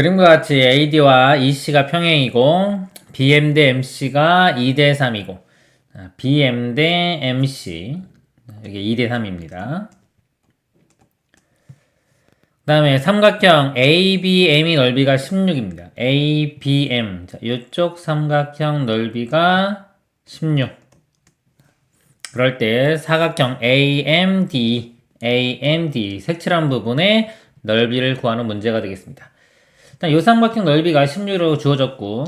그림과 같이 AD와 EC가 평행이고 BM 대 MC가 2 대 3이고 BM 대 MC 이게 2 대 3입니다. 그 다음에 삼각형 ABM이 넓이가 16입니다. ABM 자, 이쪽 삼각형 넓이가 16 그럴 때 사각형 AMD AMD 색칠한 부분의 넓이를 구하는 문제가 되겠습니다. 일단 이 삼각형 넓이가 16으로 주어졌고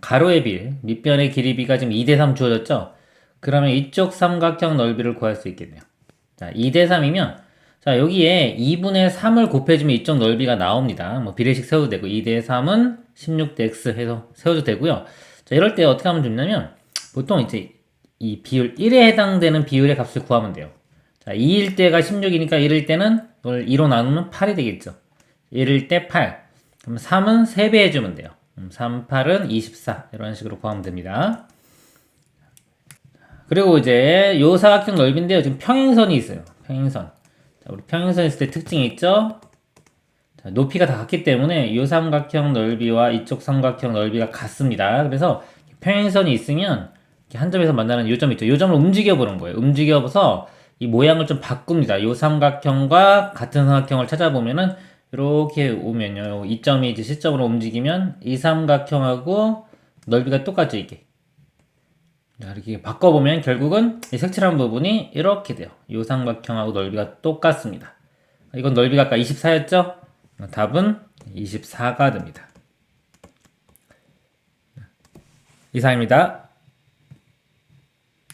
가로의 빌, 밑변의 길이비가 지금 2대 3 주어졌죠? 그러면 이쪽 삼각형 넓이를 구할 수 있겠네요. 자, 2대 3이면 자, 여기에 2분의 3을 곱해주면 이쪽 넓이가 나옵니다. 뭐 비례식 세워도 되고 2대 3은 16대 x 해서 세워도 되고요. 자, 이럴 때 어떻게 하면 좋냐면 보통 이제 이 비율 1에 해당되는 비율의 값을 구하면 돼요. 자, 2일 때가 16이니까 1일 때는 이걸 2로 나누면 8이 되겠죠. 1일 때 8. 그럼 3은 3배 해주면 돼요. 3, 8은 24. 이런 식으로 구하면 됩니다. 그리고 이제 요 사각형 넓이인데요. 지금 평행선이 있어요. 평행선. 자, 우리 평행선 있을 때 특징이 있죠? 자, 높이가 다 같기 때문에 이 삼각형 넓이와 이쪽 삼각형 넓이가 같습니다. 그래서 평행선이 있으면 한 점에서 만나는 이점 있죠. 이 점을 움직여 보는 거예요. 움직여 봐서 이 모양을 좀 바꿉니다. 이 삼각형과 같은 삼각형을 찾아보면은 이렇게 오면요. 이 점이 이제 시점으로 움직이면 이 삼각형하고 넓이가 똑같죠, 이게. 자, 이렇게 바꿔보면 결국은 이 색칠한 부분이 이렇게 돼요. 이 삼각형하고 넓이가 똑같습니다. 이건 넓이가 아까 24였죠? 답은 24가 됩니다. 이상입니다.